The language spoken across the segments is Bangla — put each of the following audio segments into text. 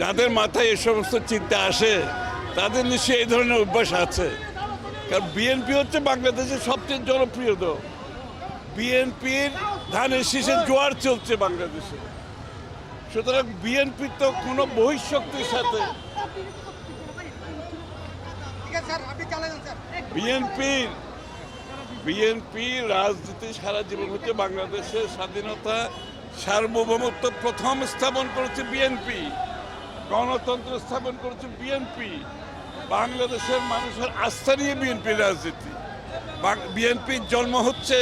যাদের মাথায় এ সমস্ত চিন্তা আসে তাদের নিশ্চয়ই এই ধরনের অভ্যাস আছে। কারণ বিএনপি হচ্ছে বাংলাদেশের সবচেয়ে জনপ্রিয় দল। বিএনপির ধানের শীষের জোয়ার চলছে বাংলাদেশে। সুতরাং বিএনপি তো কোনো বহিঃশক্তির সাথে বিএনপির বিএনপি রাজনীতি সারা জীবন হচ্ছে বাংলাদেশের স্বাধীনতা সার্বভৌমত্ব প্রথম স্থাপন করেছে বিএনপি গণতন্ত্র স্থাপন করেছে বিএনপি। বাংলাদেশের মানুষের আস্থা নিয়ে বিএনপির রাজনীতি। বিএনপির জন্ম হচ্ছে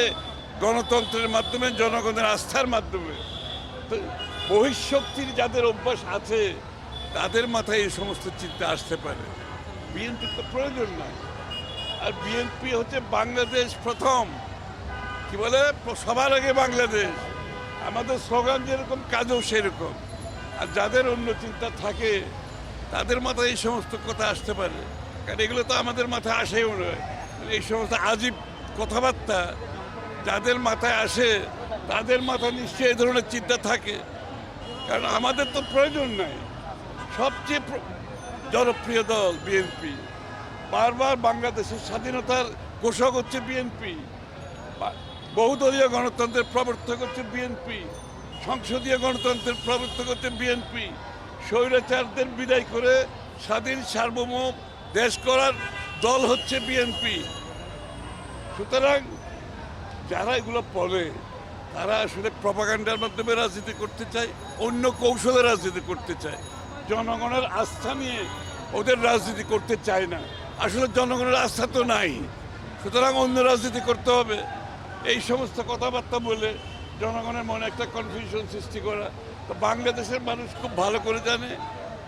গণতন্ত্রের মাধ্যমে, জনগণের আস্থার মাধ্যমে। তো বহিঃশক্তির যাদের অভ্যাস আছে, তাদের মাথায় এই সমস্ত চিন্তা আসতে পারে। বিএনপির তো প্রয়োজন নয় আর বিএনপি হচ্ছে বাংলাদেশ প্রথম। কি বলে? সবার আগে বাংলাদেশ। আমাদের স্লোগান যেরকম, কাজও সেরকম। আর যাদের অন্য চিন্তা থাকে, তাদের মাথায় এই সমস্ত কথা আসতে পারে। কারণ এগুলো তো আমাদের মাথায় আসেও নয় এই সমস্ত আজীব কথাবার্তা যাদের মাথায় আসে, তাদের মাথায় নিশ্চয়ই এই ধরনের চিন্তা থাকে। কারণ আমাদের তো প্রয়োজন নাই। সবচেয়ে জনপ্রিয় দল বিএনপি। বারবার বাংলাদেশের স্বাধীনতার ঘোষক হচ্ছে বিএনপি। বহুদলীয় গণতন্ত্রের প্রবর্তক হচ্ছে বিএনপি। সংসদীয় গণতন্ত্রের প্রবর্তক হচ্ছে বিএনপি। স্বৈরাচারদের বিদায় করে স্বাধীন, সার্বভৌম দেশ করার দল হচ্ছে বিএনপি। সুতরাং যারা এগুলো পড়ে তারা আসলে প্রপাগান্ডার মাধ্যমে রাজনীতি করতে চায়, অন্য কৌশলে রাজনীতি করতে চায়। জনগণের আস্থা নিয়ে ওদের রাজনীতি করতে চায় না। আসলে জনগণের আস্থা তো নাই। সুতরাং অন্য রাজনীতি করতে হবে। এই সমস্ত কথাবার্তা বলে জনগণের মনে একটা কনফিউশন সৃষ্টি করা। তো বাংলাদেশের মানুষ খুব ভালো করে জানে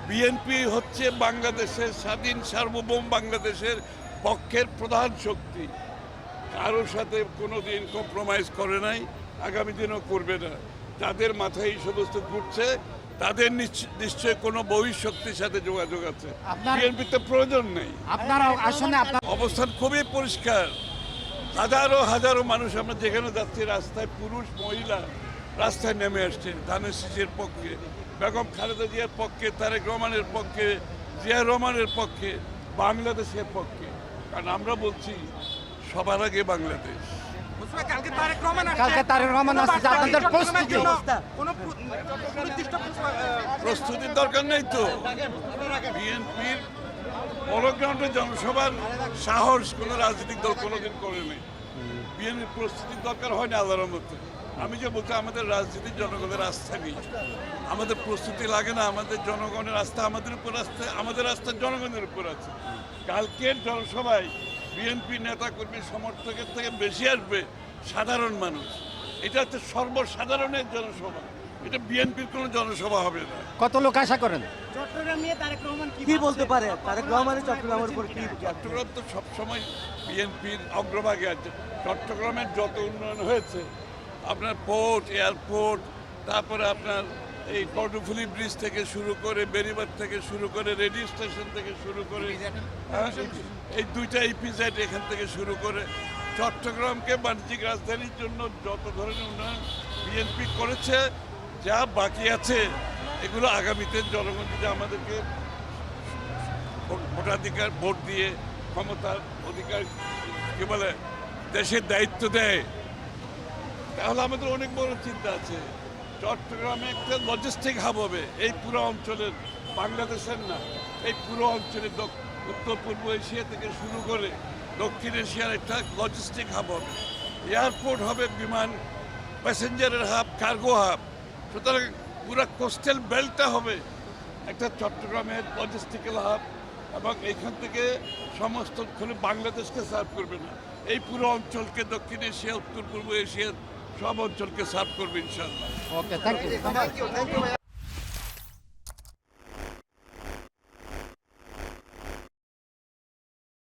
বিএনপি হচ্ছে বাংলাদেশের স্বাধীন সার্বভৌম বাংলাদেশের পক্ষের প্রধান শক্তি। কারোর সাথে কোনো দিন কম্প্রোমাইজ করে নাই আগামী দিনও করবে না। যাদের মাথায় এই সমস্ত ঘুরছে তাদের নিশ্চ- নিশ্চয়ই কোনো বহিঃশক্তির সাথে যোগাযোগ আছে। বিএনপিতে প্রয়োজন নেই। আপনার অবস্থান খুবই পরিষ্কার। হাজারো হাজারো মানুষ আমরা যেখানে যাচ্ছি রাস্তায় পুরুষ মহিলা রাস্তায় নেমে আসছে ধানের শীষের পক্ষে বেগম খালেদা জিয়ার পক্ষে তারেক রহমানের পক্ষে জিয়া রহমানের পক্ষে বাংলাদেশের পক্ষে। কারণ আমরা বলছি সবার আগে বাংলাদেশ। কালকে তারেক রহমান আসছে। আপনাদের প্রস্তুতি। প্রস্তুতির দরকার নেই তো। বিএনপির পরগ্রাউন্ডে জনসভার সাহস কোনো রাজনৈতিক দল কোনোদিন করেনি। বিএনপির প্রস্তুতির দরকার হয় না আল্লাহর আমি যে বলছি, আমাদের রাজনীতির জনগণের আস্থা নেই। আমাদের প্রস্তুতি লাগে না, আমাদের জনগণের আস্থা আমাদের উপর আস্থা আমাদের আস্থা জনগণের উপর আছে। কালকের জনসভায় বিএনপি নেতা কর্মী সমর্থকের থেকে বেশি আসবে সাধারণ মানুষ। এটা হচ্ছে সর্বসাধারণের জনসভা। এটা বিএনপির কোনো জনসভা হবে না। কত লোক আশা করেন? চট্টগ্রাম নিয়ে তারেক রহমান কি বলতে পারে? তারেক রহমানের চট্টগ্রামের উপর কি চট্টগ্রাম তো সবসময় বিএনপির অগ্রভাগে আছে। চট্টগ্রামের যত উন্নয়ন হয়েছে আপনার পোর্ট এয়ারপোর্ট তারপরে আপনার এই কর্ণফুলি ব্রিজ থেকে শুরু করে বেরিবার থেকে শুরু করে রেডিও স্টেশন থেকে শুরু করে হ্যাঁ, এই দুইটা ইপিজেড এখান থেকে শুরু করে চট্টগ্রামকে বাণিজ্যিক রাজধানীর জন্য যত ধরনের উন্নয়ন বিএনপি করেছে যা বাকি আছে, এগুলো আগামীতে জনগণ যদি আমাদেরকে ভোটাধিকার, ভোট দিয়ে ক্ষমতার অধিকার, কি বলে, দেশের দায়িত্ব দেয়। তাহলে আমাদের অনেক বড় চিন্তা আছে। চট্টগ্রামে একটা লজিস্টিক হাব হবে, এই পুরো অঞ্চলের, বাংলাদেশের না, এই পুরো অঞ্চলের উত্তর পূর্ব এশিয়া থেকে শুরু করে দক্ষিণ এশিয়ার একটা লজিস্টিক হাব হবে। এয়ারপোর্ট হবে বিমান প্যাসেঞ্জারের হাব কার্গো হাব সুতরাং পুরো কোস্টাল বেল্টটা হবে একটা চট্টগ্রামের লজিস্টিক্যাল হাব এবং এখান থেকে সমস্ত খুলে বাংলাদেশকে সার্ভ করবে না। এই পুরো অঞ্চলকে দক্ষিণ এশিয়া উত্তর পূর্ব এশিয়ার সব অঞ্চলকে সার্ভ করবে ইনশাল্লাহ ওকে থ্যাংক ইউ